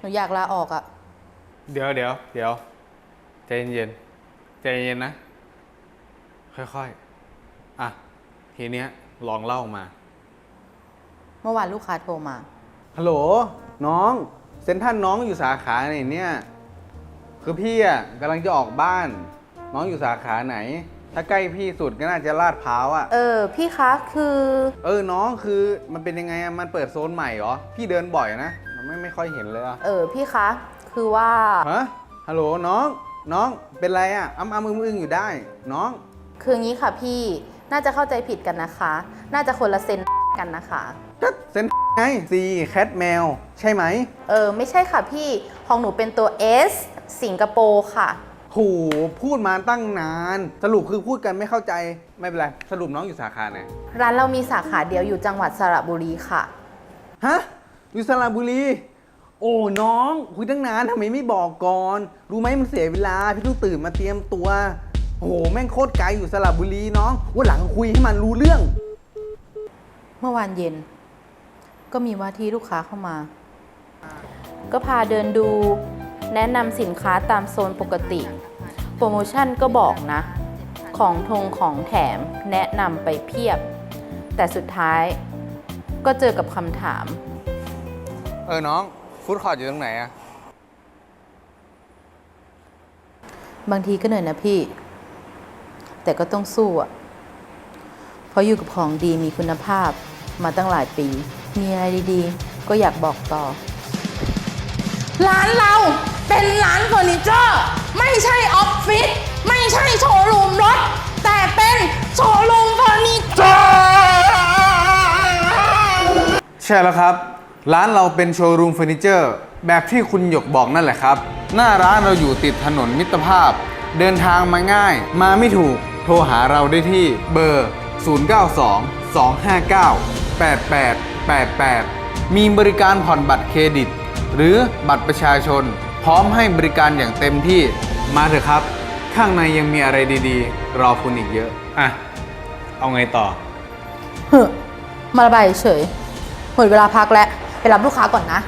หนูอยากลาออกอะเดี๋ยวเดี๋ยวเดี๋ยวใจเย็นๆใจเย็นๆนะ ค่อยๆ อะ ทีเนี้ยลองเล่ามา เมื่อวานลูกค้าโทรมา ฮัลโหล น้อง เซ็นทรันน้องอยู่สาขาไหนเนี่ย คือพี่อะกำลังจะออกบ้าน น้องอยู่สาขาไหน ถ้าใกล้พี่สุดก็น่าจะลาดพร้าวอะ เออ พี่คะคือ เออ น้องคือมันเป็นยังไงอะมันเปิดโซนใหม่เหรอ พี่เดินบ่อยนะ มันไม่ไม่ค่อยเห็นเลยอะเออพี่คะ คือว่า ฮะฮัลโหลน้อง น้องเป็นไรอะอ้ำอ้ำอึ้งอึ้งอยู่ได้ น้อง คืองี้ค่ะพี่น่าจะเข้าใจผิดกันนะคะ น่าจะคนละเซนกันนะคะ ก็เซ็นไงซีแคทแมวใช่ไหมเออ ไม่ใช่ค่ะพี่ของหนูเป็นตัว S สิงคโปร์ค่ะ โหพูดมาตั้งนาน สรุปคือพูดกันไม่เข้าใจไม่เป็นไร สรุปน้องอยู่สาขาไหน ร้านเรามีสาขาเดียวอยู่จังหวัดสระบุรีค่ะ ฮะ อยู่สระบุรี โอ้น้องคุยตั้งนานทำไมไม่บอกก่อน รู้ไหมมันเสียเวลา พี่ต้องตื่นมาเตรียมตัว โอ้โหแม่งโคตรไกลอยู่สระบุรีน้องวันหลังคุยให้มันรู้เรื่อง เมื่อวานเย็น ก็มีว่าที่ลูกค้าเข้ามา ก็พาเดินดู แนะนำสินค้าตามโซนปกติ โปรโมชั่นก็บอกนะ ของทงของแถมแนะนำไปเพียบ แต่สุดท้ายก็เจอกับคำถาม เออน้องฟู้ดคอร์ทอยู่ตรงไหนอะบางทีก็เหนื่อยนะพี่ แต่ก็ต้องสู้อะเพราะอยู่กับของดีมีคุณภาพมาตั้งหลายปี มีอะไรดีๆ ก็อยากบอกต่อ ร้านเราเป็นร้านเฟอร์นิเจอร์ ไม่ใช่ออฟฟิศไม่ใช่โชว์รูมรถ แต่เป็นโชว์รูมเฟอร์นิเจอร์ใช่แล้วครับ ร้านเราเป็นโชว์รูมเฟอร์นิเจอร์แบบที่คุณหยกบอกนั่นแหละครับ หน้าร้านเราอยู่ติดถนนมิตรภาพ เดินทางมาง่าย มาไม่ถูก โทรหาเราได้ที่เบอร์ 092 259 8888 มีบริการผ่อนบัตรเครดิต หรือบัตรประชาชน พร้อมให้บริการอย่างเต็มที่มาเถอะครับ ข้างในยังมีอะไรดีๆ รอคุณอีกเยอะอะเอาไงต่อ เฮ้อมาระบายเฉยหมดเวลาพักแล้ว ไปรับลูกค้าก่อนนะ